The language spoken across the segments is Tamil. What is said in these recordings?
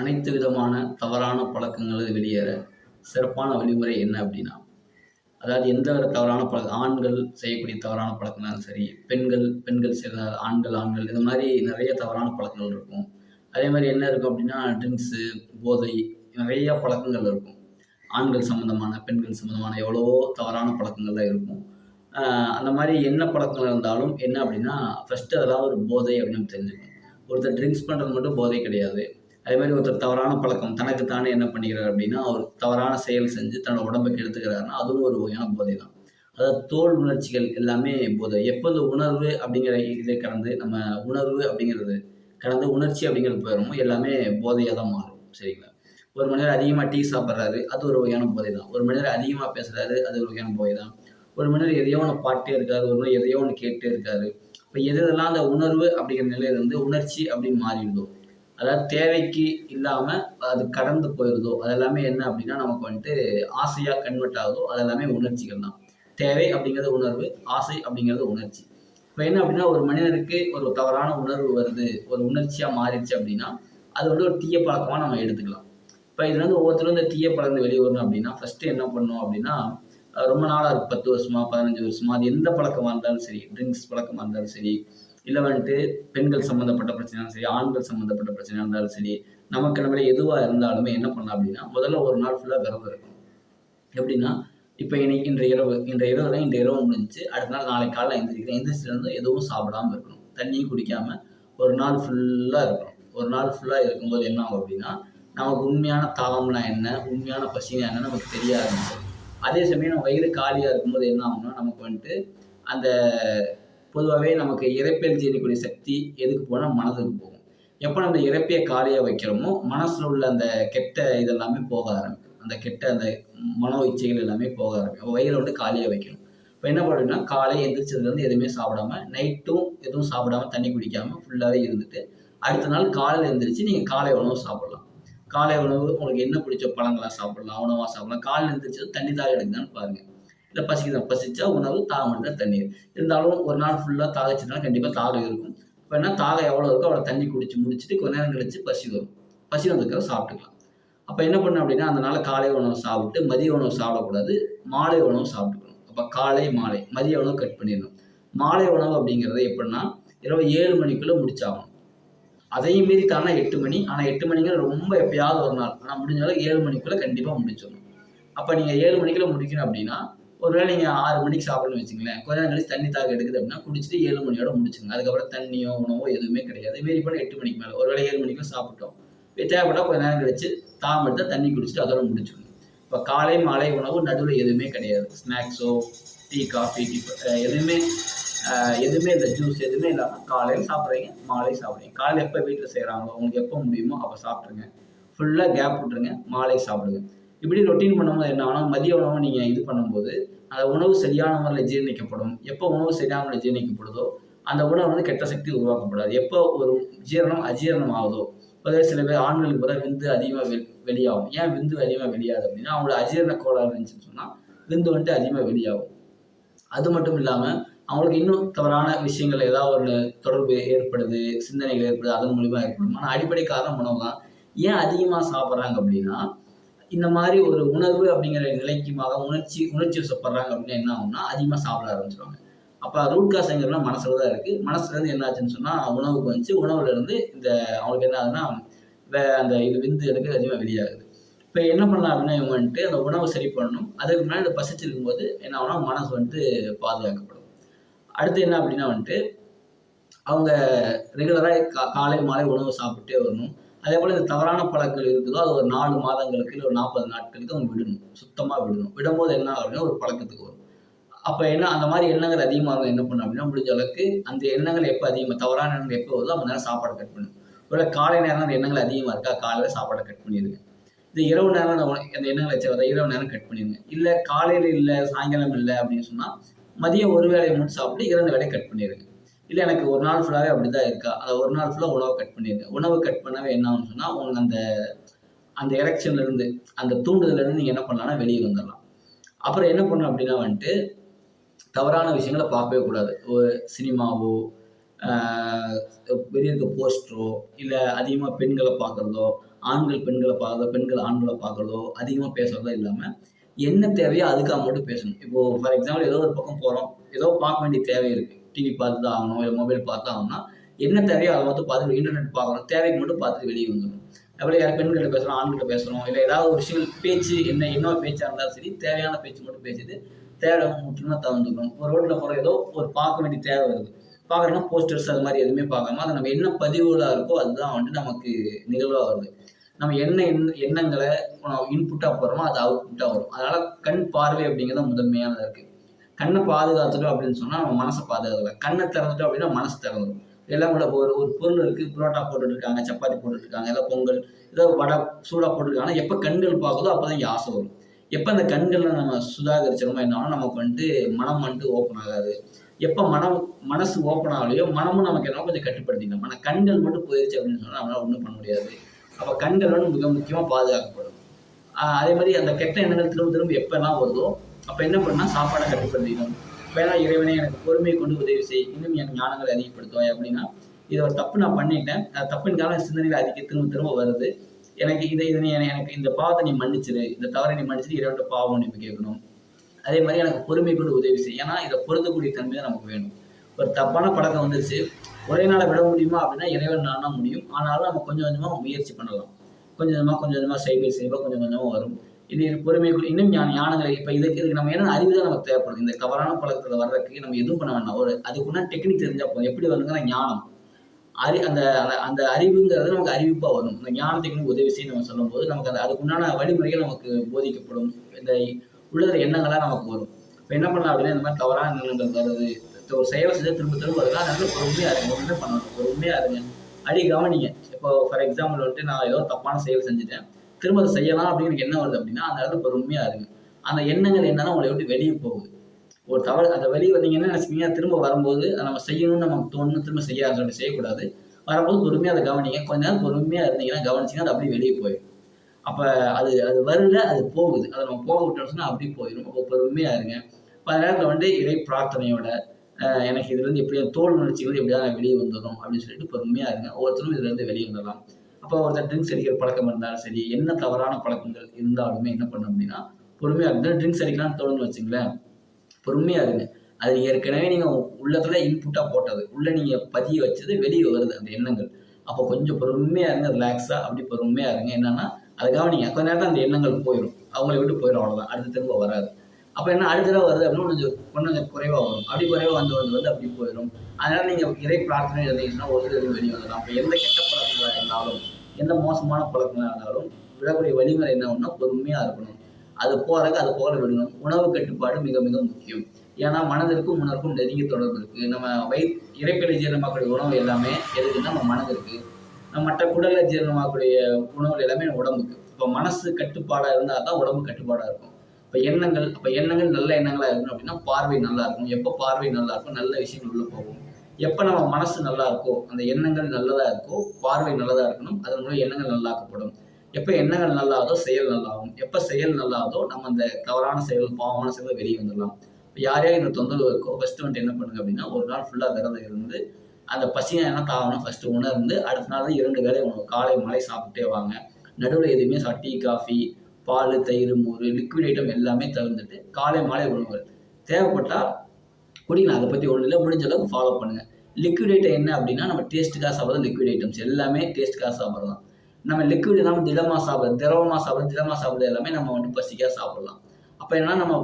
அனைத்து விதமான தவறான பழக்கங்கள் வெளியேற சிறப்பான வழிமுறை என்ன அப்படின்னா அதாவது எந்த ஒரு தவறான பழக்கம் ஆண்கள் செய்யக்கூடிய தவறான பழக்கம்னாலும் சரி பெண்கள் பெண்கள் செய்த ஆண்கள் ஆண்கள் இந்த மாதிரி நிறைய தவறான பழக்கங்கள் இருக்கும். அதே மாதிரி என்ன இருக்கும் அப்படின்னா ட்ரிங்க்ஸு போதை நிறைய பழக்கங்கள் இருக்கும். ஆண்கள் சம்மந்தமான பெண்கள் சம்மந்தமான எவ்வளவோ தவறான பழக்கங்கள்லாம் இருக்கும். அந்த மாதிரி என்ன பழக்கங்கள் இருந்தாலும் என்ன அப்படின்னா ஃபஸ்ட்டு அதெல்லாம் ஒரு போதை அப்படின்னு தெரிஞ்சுக்கணும். ஒருத்தர் ட்ரிங்க்ஸ் பண்ணுறது மட்டும் போதை கிடையாது. அதே மாதிரி ஒருத்தர் தவறான பழக்கம் தனக்கு தானே என்ன பண்ணிக்கிறார் அப்படின்னா அவர் தவறான செயல் செஞ்சு தன்னோட உடம்புக்கு எடுத்துக்கிறாருன்னா அதுவும் ஒரு வகையான போதை தான் அதாவது தோல் உணர்ச்சிகள் எல்லாமே போதை. எப்போ இந்த உணர்வு அப்படிங்கிற இதை கடந்து நம்ம உணர்வு அப்படிங்கிறது கடந்து உணர்ச்சி அப்படிங்கிறது போயிடுமோ எல்லாமே போதையாக தான் மாறும். சரிங்களா? ஒரு மனிதர் அதிகமாக டீ சாப்பிட்றாரு அது ஒரு வகையான போதை தான் ஒரு மனிதர் அதிகமாக பேசுகிறாரு அது ஒரு வகையான போதை தான் ஒரு மனிதர் எதையோ ஒன்று பாட்டே இருக்காரு ஒரு மனிதர் எதையோ ஒன்று கேட்டே இருக்காரு. இப்போ எது எதெல்லாம் அந்த உணர்வு அப்படிங்கிற நிலையிலிருந்து உணர்ச்சி அப்படின்னு மாறிடுதோ அதாவது தேவைக்கு இல்லாமல் அது கடந்து போயிடுதோ அதெல்லாமே என்ன அப்படின்னா நமக்கு வந்துட்டு ஆசையாக கன்வெர்ட் ஆகுதோ அதெல்லாமே உணர்ச்சிகள் தான். தேவை அப்படிங்கிறது உணர்வு ஆசை அப்படிங்கிறது உணர்ச்சி. இப்போ என்ன அப்படின்னா ஒரு மனிதனுக்கு ஒரு தவறான உணர்வு வருது ஒரு உணர்ச்சியாக மாறிடுச்சு அப்படின்னா அது வந்து ஒரு தீய பழக்கமாக நம்ம எடுத்துக்கலாம். இப்போ இதுல இருந்து ஒவ்வொருத்தரும் இந்த தீய பழக்கம் வெளியே வரணும் அப்படின்னா ஃபஸ்ட்டு என்ன பண்ணணும் அப்படின்னா ரொம்ப நாளாக இருக்குது பத்து வருஷமா பதினஞ்சு வருஷமா அது எந்த பழக்கமாக இருந்தாலும் சரி ட்ரிங்க்ஸ் பழக்கமாக இருந்தாலும் சரி இல்லை வந்துட்டு பெண்கள் சம்மந்தப்பட்ட பிரச்சனையாலும் சரி ஆண்கள் சம்மந்தப்பட்ட பிரச்சனையாக இருந்தாலும் சரி நமக்கு நம்மளே எதுவாக இருந்தாலுமே என்ன பண்ணலாம் அப்படின்னா முதல்ல ஒரு நாள் ஃபுல்லாக விரதம் இருக்கும் எப்படின்னா இப்போ இன்னைக்கு இன்ற இரவு இன்றைய இரவுல இன்றைய இரவு முடிஞ்சுச்சு அடுத்த நாள் நாளைக்கு காலையில் எழுந்திரிக்கிறேன் எந்திரிச்சிலேருந்து எதுவும் சாப்பிடாம இருக்கணும். தண்ணியும் குடிக்காமல் ஒரு நாள் ஃபுல்லாக இருக்கணும். ஒரு நாள் ஃபுல்லாக இருக்கும்போது என்ன ஆகும் அப்படின்னா நமக்கு உண்மையான தாகம்னா என்ன உண்மையான பசினா என்ன நமக்கு தெரியாது. அதே சமயம் நம்ம வயிறு காலியாக இருக்கும்போது என்ன ஆகும்னா நமக்கு வந்துட்டு அந்த பொதுவாகவே நமக்கு இறைப்பியல் செய்யக்கூடிய சக்தி எதுக்கு போனால் மனதுக்கு போகும். எப்போ நம்ம இறப்பையை காலியாக வைக்கிறோமோ மனசில் உள்ள அந்த கெட்ட இதெல்லாமே போக ஆரம்பிக்கும். அந்த கெட்ட அந்த மனோ இச்சைகள் எல்லாமே போக ஆரம்பிக்கும். வயிறை வந்து காலியாக வைக்கணும். இப்போ என்ன பண்ணுறதுன்னா காலை எந்திரிச்சதுலேருந்து எதுவுமே சாப்பிடாம நைட்டும் எதுவும் சாப்பிடாம தண்ணி குடிக்காமல் ஃபுல்லாகவே இருந்துட்டு அடுத்த நாள் காலையில் எழுந்திரிச்சு நீங்கள் காலை உணவு சாப்பிடலாம். காலை உணவு உங்களுக்கு என்ன பிடிச்ச பழங்களாக சாப்பிடலாம் உணவாக சாப்பிடலாம். காலையில் எழுந்திரிச்சது தண்ணி தாக எடுக்குதான்னு பாருங்கள் இல்லை பசிக்குதான் பசிச்சா உணவு தாகம் எடுத்தால் தண்ணீர். இருந்தாலும் ஒரு நாள் ஃபுல்லாக தாகச்சுனா கண்டிப்பாக தாகம் இருக்கும். இப்போ என்ன தாகம் எவ்வளோ இருக்கோ அவ்வளோ தண்ணி குடிச்சு முடிச்சுட்டு கொஞ்ச நேரம் கழிச்சு பசி வரும். பசி வந்ததுக்காக சாப்பிட்டுக்கலாம். அப்போ என்ன பண்ணணும் அப்படின்னா அந்த நாள் காலை உணவு சாப்பிட்டு மதிய உணவு சாப்பிடக்கூடாது மாலை உணவு சாப்பிட்டுக்கணும். அப்போ காலை மாலை மதிய உணவு கட் பண்ணிடணும். மாலை உணவு அப்படிங்கிறது எப்படின்னா இரவு ஏழு மணிக்குள்ளே முடிச்சாகணும். அதையும் மீறி தானே எட்டு மணி? ஆனால் எட்டு மணிங்கிற ரொம்ப எப்பயாவது ஒரு நாள். ஆனால் முடிஞ்ச அளவுக்கு ஏழு மணிக்குள்ளே கண்டிப்பாக முடிச்சிடணும். அப்போ நீங்கள் ஏழு மணிக்குள்ளே முடிக்கணும் அப்படின்னா ஒருவேளை நீங்கள் ஆறு மணிக்கு சாப்பிடணும்னு வச்சுங்களேன் கொஞ்ச நேரம் கழிச்சு தண்ணி தாக எடுக்குது அப்படின்னா குடிச்சிட்டு ஏழு மணியோட முடிச்சுங்க அதுக்கப்புறம் தண்ணியோ உணவோ எதுவுமே கிடையாது. மீறி பண்ண எட்டு மணிக்கு மேலே. ஒருவேளை ஏழு மணிக்கு சாப்பிட்டோம். தேவைப்பட்டால் கொஞ்ச நேரம் கழிச்சு தாம் எடுத்தா தண்ணி குடிச்சிட்டு அதோட முடிச்சுக்கணும். இப்போ காலை மாலை உணவு நடுவில் எதுவுமே கிடையாது. ஸ்நாக்ஸோ டீ காஃபி டீ எதுவுமே எதுவுமே இந்த ஜூஸ் எதுவுமே இல்லாமல் காலையில் சாப்பிட்றீங்க மாலை சாப்பிட்றீங்க. காலையில் எப்போ வீட்டில் செய்கிறாங்களோ உங்களுக்கு எப்போ முடியுமோ அப்போ சாப்பிட்ருங்க. ஃபுல்லாக கேப் விட்ருங்க மாலை சாப்பிடுங்க. இப்படி ரொட்டீன் பண்ணும்போது என்ன ஆனால் மதிய உணவு நீங்கள் இது பண்ணும்போது அந்த உணவு சரியான முறையில் ஜீரணிக்கப்படும். எப்போ உணவு சரியான முறையில் ஜீரணிக்கப்படுதோ அந்த உணவு வந்து கெட்ட சக்தி உருவாக்கப்படாது. எப்போ ஒரு ஜீரணம் அஜீரணம் ஆகுதோ அதே சில பேர் ஆண்களுக்கு பார்த்தா விந்து அதிகமாக வெ வெளியாகும். ஏன் விந்து அதிகமாக வெளியாது அப்படின்னா அவங்களோட அஜீரண கோளாறு இருந்துச்சுன்னு சொன்னால் விந்து வந்துட்டு அதிகமாக வெளியாகும். அது மட்டும் இல்லாமல் அவங்களுக்கு இன்னும் தவறான விஷயங்கள் ஏதாவது ஒரு தொடர்பு ஏற்படுது சிந்தனைகள் ஏற்படுது அதன் மூலிமா ஏற்படும். ஆனால் அடிப்படை காரணம் உணவு தான் ஏன் அதிகமாக சாப்பிட்றாங்க அப்படின்னா இந்த மாதிரி ஒரு உணர்வு அப்படிங்கிற நிலைக்குமாக உணர்ச்சி உணர்ச்சி வசப்படுறாங்க அப்படின்னா என்ன ஆகும்னா அதிகமாக சாப்பிட ஆரம்பிச்சிருவாங்க. அப்போ ரூட் காசுங்கிறதுலாம் மனசில் தான் இருக்குது மனசுலேருந்து என்ன ஆச்சுன்னு சொன்னால் உணவுக்கு வந்துச்சு உணவுலேருந்து இந்த அவங்களுக்கு என்ன ஆகுதுன்னா வே அந்த இது விந்து எனக்கு அதிகமாக வெளியாகுது. இப்போ என்ன பண்ணலாம் அப்படின்னா இவங்க வந்துட்டு அந்த உணவை சரி பண்ணணும். அதுக்கு முன்னாடி இந்த பசிச்சிருக்கும் போது என்ன ஆகுனா மனசு வந்துட்டு பாதுகாக்கப்படும். அடுத்து என்ன அப்படின்னா வந்துட்டு அவங்க ரெகுலராக கா காலை மாலை உணவு சாப்பிட்டே வரணும். அதே போல் இந்த தவறான பழக்கங்கள் இருக்குதோ அது ஒரு நாலு மாதங்களுக்கு இல்லை ஒரு நாற்பது நாட்களுக்கு அவங்க விடணும். சுத்தமாக விடணும். விடும்போது என்ன ஆகும் அப்படின்னா ஒரு பழக்கத்துக்கு வரும். அப்போ என்ன அந்த மாதிரி எண்ணங்கள் அதிகமாக என்ன பண்ணும் அப்படின்னா முடிஞ்ச அளவுக்கு அந்த எண்ணங்கள் எப்போ அதிகமாக தவறான எண்ணங்கள் எப்போ வருதோ அந்த நேரம் சாப்பாடு கட் பண்ணும் ஒருவேளை காலை நேரம் அந்த எண்ணங்கள் அதிகமாக இருக்கா காலையில் சாப்பாடை கட் பண்ணிடுங்க. இந்த இரவு நேரம் அந்த எண்ணங்களை வச்சு வர இரவு நேரம் கட் பண்ணிடுங்க. இல்லை காலையில் இல்லை சாயங்காலம் இல்லை அப்படின்னு சொன்னால் மதியம் ஒரு வேலையை மட்டும் சாப்பிட்டு இரண்டு வேலையை கட் பண்ணிடுங்க. இல்லை எனக்கு ஒரு நாள் ஃபுல்லாகவே அப்படி தான் இருக்கா? அதை ஒரு நாள் ஃபுல்லாக உணவை கட் பண்ணிடுங்க உணவு கட் பண்ணவே என்ன ஆகும்னு சொன்னால் உங்களுக்கு அந்த அந்த எலெக்ஷன்லேருந்து அந்த தூண்டுதலேருந்து நீங்கள் என்ன பண்ணலாம்னா வெளியே வந்துடலாம் அப்புறம் என்ன பண்ணணும் அப்படின்னா வந்துட்டு தவறான விஷயங்களை பார்க்கவே கூடாது. ஒரு சினிமாவோ வெளியே இருக்க போஸ்டரோ இல்லை அதிகமாக பெண்களை பார்க்குறதோ ஆண்கள் பெண்களை பார்க்குறதோ பெண்கள் ஆண்களை பார்க்குறதோ அதிகமாக பேசுறதோ இல்லாமல் என்ன தேவையோ அதுக்காக மட்டும் பேசணும். இப்போ ஃபார் எக்ஸாம்பிள் ஏதோ ஒரு பக்கம் போகிறோம் ஏதோ பார்க்க வேண்டிய தேவை இருக்குது டிவி பார்த்து தான் ஆகணும் இல்லை மொபைல் பார்த்து ஆகணும்னா என்ன தேவையோ அதை மட்டும் பார்த்துட்டு இன்டர்நெட் பார்க்கணும். தேவைக்கு மட்டும் பார்த்துட்டு வெளியே வந்துடணும். அப்படி யார் பெண்கிட்ட பேசுகிறோம் ஆண்கிட்ட பேசுகிறோம் இல்லை ஏதாவது ஒரு விஷயங்கள் பேச்சு என்ன என்ன பேச்சாக இருந்தாலும் சரி தேவையான பேச்சு மட்டும் பேசிட்டு தேவை முற்றிலுமா தவிர்த்துக்கணும் ஒரு ரோட்டில் போகிற ஏதோ ஒரு பார்க்க வேண்டிய தேவை வருது. பார்க்குறோம்னா போஸ்டர்ஸ் அது மாதிரி எதுவுமே பார்க்காம அது நம்ம என்ன பதிவுகளாக இருக்கோ அதுதான் வந்துட்டு நமக்கு நிகழ்வாக வருது. நம்ம என்ன எண்ண எண்ணங்களை இன்புட்டாக போடுறோமோ அது அவுட்புட்டாக வரும். அதனால் கண் பார்வை அப்படிங்கிறது முதன்மையானதாக இருக்குது கண்ணை பாதுகாத்துட்டோம் அப்படின்னு சொன்னால் நம்ம மனசை பாதுகாக்கலாம் கண்ணை திறந்துட்டோம் அப்படின்னா மனசு திறந்துடும் எல்லாம் கூட ஒரு ஒரு பொருள் இருக்குது புரோட்டா போட்டுட்ருக்காங்க சப்பாத்தி போட்டுட்ருக்காங்க ஏதோ பொங்கல் ஏதோ வடை சூடாக போட்டுருக்காங்கன்னா எப்போ கண்கள் பார்க்குதோ அப்போ தான் ஆசை வரும். எப்போ அந்த கண்களை நம்ம சுதாகரிச்சிடமோ என்னாலும் நமக்கு வந்துட்டு மனம் வந்துட்டு ஓப்பன் ஆகாது. எப்போ மனம் மனசு ஓப்பன் ஆகலையோ மனமும் நமக்கு என்ன கொஞ்சம் கட்டுப்படுத்திக்கலாம். ஆனால் கண்கள் மட்டும் போயிடுச்சு அப்படின்னு சொன்னால் நம்மளால் ஒன்றும் பண்ண முடியாது. அப்போ கண்கள் வந்து மிக முக்கியமாக பாதுகாக்கப்படும். அதே மாதிரி அந்த கெட்ட எண்ணங்கள் திரும்ப திரும்ப எப்போல்லாம் வருதோ அப்போ என்ன பண்ணால் சாப்பாடை கட்டுப்படுத்திக்கணும். வேணா இறைவனே எனக்கு பொறுமையை கொண்டு உதவி செய். இன்னும் என் ஞானங்களை அதிகப்படுத்துவாய் அப்படின்னா இது ஒரு தப்பு நான் பண்ணிட்டேன். தப்புன்னு தப்பின் காலம் அதிக திரும்ப திரும்ப வருது. எனக்கு இதை இதனை நீ எனக்கு இந்த பாவத்தை நீ மன்னிச்சிரு. இந்த தவறை நீ மன்னிச்சிரு. இறைவன் பாவம் நீ கேட்கணும். அதே மாதிரி எனக்கு பொறுமை கொண்டு உதவி செய். ஏன்னா இதை பொருந்தக்கூடிய தன்மை தான் நமக்கு வேணும். ஒரு தப்பான பழக்கம் வந்துருச்சு. ஒரே நாளை விட முடியுமா அப்படின்னா இறைவன் நானா முடியும். ஆனாலும் நம்ம கொஞ்சம் கொஞ்சமாக முயற்சி பண்ணலாம். கொஞ்சம் கொஞ்சமாக கொஞ்சம் கொஞ்சமாக சைபர் பை கொஞ்சம் கொஞ்சமாக வரும். இது பொறுமை இன்னும் ஞான ஞானங்களை இப்போ இதுக்கு இதுக்கு நம்ம என்ன அறிவு தான் நமக்கு தேவைப்படுது. இந்த தவறான பழக்கத்தில் வர்றதுக்கு நம்ம எதுவும் பண்ண வேண்டாம். ஒரு அதுக்குன்னா டெக்னிக் தெரிஞ்சால் போதும். எப்படி வருதுன்னா ஞானம். அறி அந்த அந்த அறிவுங்கிறது நமக்கு அறிவிப்பாக வரும் அந்த ஞானத்துக்கு உதவி செய்ய நம்ம சொல்லும்போது நமக்கு அந்த அதுக்குண்டான வழிமுறைகள் நமக்கு போதிக்கப்படும். இந்த உள்ளத எண்ணங்களாக நமக்கு வரும். இப்போ என்ன பண்ணலாம் அப்படின்னா இந்த மாதிரி தவறான எண்ணங்கள் வருது. ஒரு செயலை செஞ்சு திரும்ப திரும்ப வருது. அதனால பொறுமையாக இருங்க. ஒன்றுமே பண்ணணும் பொறுமையாக இருங்க. அடி கவனிங்க. இப்போ ஃபார் எக்ஸாம்பிள் வந்துட்டு நான் ஏதோ தப்பான செயல் செஞ்சுட்டேன். திரும்ப அதை செய்யலாம் அப்படின்னு எனக்கு என்ன வருது அப்படின்னா அந்த இடத்துல பொறுமையாக இருங்க. அந்த எண்ணங்கள் என்னன்னா உங்களை விட்டு வெளியே போகுது. ஒரு தவறு அந்த வெளியே வந்தீங்க என்ன திரும்ப வரும்போது அதை நம்ம செய்யணும்னு நமக்கு தோணும் திரும்ப செய்ய சொல்லி செய்யக்கூடாது. வரும்போது பொறுமையாக அதை கவனிங்க. கொஞ்ச நேரம் பொறுமையாக இருந்தீங்கன்னா கவனிச்சிங்கன்னா அது அப்படியே வெளியே போயிடும். அப்போ அது அது வரல அது போகுது. அதை நம்ம போக விட்டோம்னு சொன்னால் அப்படியே போயிடும். அப்போ பொறுமையாக இருங்க. இப்போ அந்த நேரத்தில் வந்து இறை பிரார்த்தனையோட எனக்கு இதுலேருந்து எப்படியோ தோல் உணர்ச்சிகள் எப்படியா நான் வெளியே வந்துடும் அப்படின்னு சொல்லிட்டு பொறுமையாக இருங்க. ஒவ்வொருத்தரும் இதுலேருந்து வெளியே வந்துடலாம். அப்போ ஒருத்தர் ட்ரிங்க்ஸ் அடிக்கிற பழக்கம் இருந்தாலும் சரி என்ன தவறான பழக்கங்கள் இருந்தாலுமே என்ன பண்ணும் அப்படின்னா பொறுமையாக இருந்தால் ட்ரிங்க்ஸ் அடிக்கலாம் தோணுன்னு வச்சுங்களேன். பொறுமையாக இருங்க. அது ஏற்கனவே நீங்கள் உள்ளத்தில் இன்புட்டாக போட்டது. உள்ளே நீங்கள் பதிய வச்சது வெளியே வருது அந்த எண்ணங்கள். அப்போ கொஞ்சம் பொறுமையாக இருங்க ரிலாக்ஸாக அப்படி பொறுமையாக இருங்க. என்னன்னா அதுக்காக நீங்கள் கொஞ்ச நேரத்தில் அந்த எண்ணங்கள் போயிடும் அவங்கள விட்டு போயிடும் அவ்வளோதான் அடுத்த திரும்ப வராது. அப்போ என்ன அடுத்ததாக வருது அப்படின்னு கொஞ்சம் கொஞ்சம் குறைவாக வரும். அப்படி குறைவாக வந்து வந்து வந்து அப்படி போயிடும் அதனால் நீங்கள் இறை பிரார்த்தனை இருந்தீங்கன்னா ஒரு வெளியே வந்துடலாம். அப்போ எந்த கெட்ட பழக்கங்களாக இருந்தாலும் எந்த மோசமான பழக்கங்களாக இருந்தாலும் விடக்கூடிய வழிமுறை என்ன ஒன்றா பொறுமையாக இருக்கணும். அது போகிறதுக்கு அது போல விடணும். உணவு கட்டுப்பாடு மிக மிக முக்கியம். ஏன்னா மனதிற்கும் உணர்வுக்கும் நெருங்கிய தொடர்பு இருக்குது நம்ம வயிற் இறைப்பிலை ஜீரணமாக்கூடிய உணவு எல்லாமே எதுக்குன்னா நம்ம மனதிற்கு. நம்ம மற்ற குடலை ஜீரணமாகக்கூடிய உணவுகள் எல்லாமே உடம்புக்கு. இப்போ மனசு கட்டுப்பாடாக இருந்தால் தான் உடம்பு கட்டுப்பாடாக இருக்கும். இப்போ எண்ணங்கள் அப்போ எண்ணங்கள் நல்ல எண்ணங்களாக இருக்கணும் அப்படின்னா பார்வை நல்லா இருக்கும். எப்போ பார்வை நல்லா இருக்கும் நல்ல விஷயங்கள் உள்ளே போகும். எப்போ நம்ம மனசு நல்லா இருக்கோ அந்த எண்ணங்கள் நல்லதாக இருக்கோ பார்வை நல்லதாக இருக்கணும். அதன் மூலம் எண்ணங்கள் நல்லாக்கப்படும். எப்போ எண்ணங்கள் நல்லாதோ செயல் நல்லாகும். எப்போ செயல் நல்லாதோ நம்ம அந்த தவறான செயல் பாவமான செயல் வெளியே வந்துடலாம். இப்போ யார் யார் இந்த தொந்தரவு இருக்கோ ஃபஸ்ட்டு வந்துட்டு என்ன பண்ணுங்க அப்படின்னா ஒரு நாள் ஃபுல்லாக விரதம் இருந்து அந்த பசியை என்ன தாகணும். ஃபஸ்ட்டு உணர்ந்து அடுத்த நாள் தான் இரண்டு வேலை உணவு காலை மாலை சாப்பிட்டே வாங்க. நடுவில் எதுவுமே சா டீ காஃபி பால் தயிர் மோர் லிக்விட் ஐட்டம் எல்லாமே தவிர்த்துட்டு காலை மாலை உணவுகள். தேவைப்பட்டால் குடிக்கலாம். அதை பற்றி ஒன்றும் இல்லை. முடிஞ்ச அளவுக்கு ஃபாலோ பண்ணுங்கள் லிக்விட் ஐட்டம் என்ன அப்படின்னா நம்ம டேஸ்ட்டுக்காக சாப்பிட்றது லிக்விட் ஐட்டம்ஸ் எல்லாமே டேஸ்ட்டுக்காக சாப்பிட்றது நம்ம லிக்விட் இல்லாமல் திடமாக சாப்பிட்றது திரவமாக சாப்பிட்றது திடமாக சாப்பிட்றது எல்லாமே நம்ம வந்து பசிக்காக சாப்பிட்லாம். அப்போ என்னன்னா நம்ம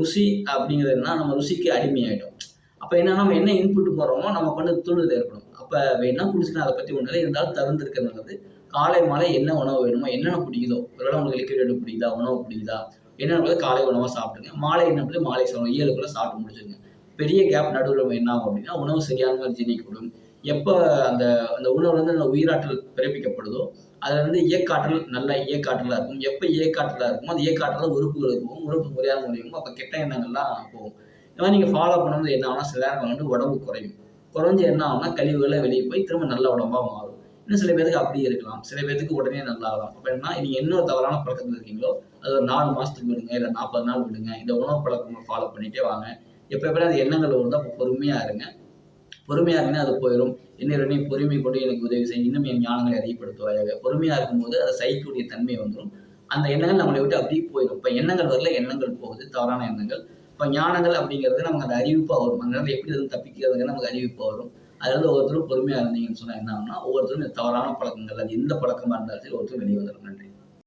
ருசி அப்படிங்கிறது என்ன நம்ம ருசிக்கு அடிமையாயிடும் அப்போ என்ன நம்ம என்ன இன்புட் போடுறோமோ நமக்கு வந்து தூண்டுதல் ஏற்படும். அப்போ வேணா குடிச்சுக்கலாம். அதை பற்றி ஒன்றும் இல்லை. இருந்தாலும் தவிர்த்திருக்க நல்லது. காலை மாலை என்ன உணவு வேணுமோ என்னென்ன பிடிக்குதோ ஒருவேளை உங்களுக்கு லிக்விட் ஐட்டம் பிடிக்குதா உணவு பிடிக்குதா என்னென்ன காலை உணவாக சாப்பிடுங்க. மாலை என்ன பண்ணுது மாலை சாப்பிடுங்க. ஏழுக்குள்ளே சாப்பிட்டு முடிச்சுங்க பெரிய கேப் நடுவில் என்ன ஆகும் அப்படின்னா உணவு சரியான மாதிரி ஜீரணிக்கப்படும். எப்போ அந்த அந்த உணவு வந்து நல்ல உயிராற்றல் பிறப்பிக்கப்படுதோ அதில் வந்து இயக்காற்றல் நல்ல இயக்காற்றலாக இருக்கும். எப்போ இயக்காற்றலாக இருக்குமோ அந்த இயக்காற்றல் உறுப்புகளுக்கு போகும் உறுப்பு முறையாக முடியும் அப்போ கெட்ட எண்ணங்கள்லாம் போகும். இந்த மாதிரி நீங்கள் ஃபாலோ பண்ணும்போது என்ன ஆகும்னா சில நேரங்கள் வந்து உடம்பு குறையும். குறைஞ்சு என்ன ஆகும்னா கழிவுகளை வெளியே போய் திரும்ப நல்ல உடம்பாக மாறும். இன்னும் சில பேருக்கு அப்படி இருக்கலாம். சில பேருக்கு உடனே நல்லா ஆகலாம். அப்போ என்ன நீங்கள் என்ன ஒரு தவறான பழக்கத்தில் இருக்கீங்களோ அது ஒரு நாலு மாதத்துக்கு விடுங்க இல்லை நாற்பது நாள் விடுங்க. இந்த உணவு பழக்கங்களை ஃபாலோ பண்ணிகிட்டே வாங்க. எப்போ எப்போ அது எண்ணங்கள் வரும் அப்போ பொறுமையாக இருங்க. பொறுமையாக இருந்தே அது போயிடும் இன்னொரு நீ பொறுமை கொண்டு எனக்கு உதவி செய்யும் இன்னும் என் ஞானங்களை அதிகப்படுத்துவாயாக. பொறுமையாக இருக்கும்போது அதை சகிக்கக்கூடிய தன்மை வந்துடும் அந்த எண்ணங்கள் நம்மளை விட்டு அப்படியே போயிடும் இப்போ எண்ணங்கள் வரல எண்ணங்கள் போகுது. தவறான எண்ணங்கள். இப்போ ஞானங்கள் அப்படிங்கிறது நமக்கு அந்த அறிவிப்பாக வரும். அந்த எப்படி எதுவும் தப்பிக்கிறதுங்க நமக்கு அறிவிப்பாக வரும். அதாவது ஒவ்வொருத்தரும் பொறுமையாக இருந்தீங்கன்னு சொன்னால் என்ன ஆகும்னா ஒவ்வொருத்தரும் தவறான பழக்கங்கள் அது எந்த பழக்கமாக இருந்தாலும் சரி ஒருத்தரும் வெளியே வந்துடும் நன்றி.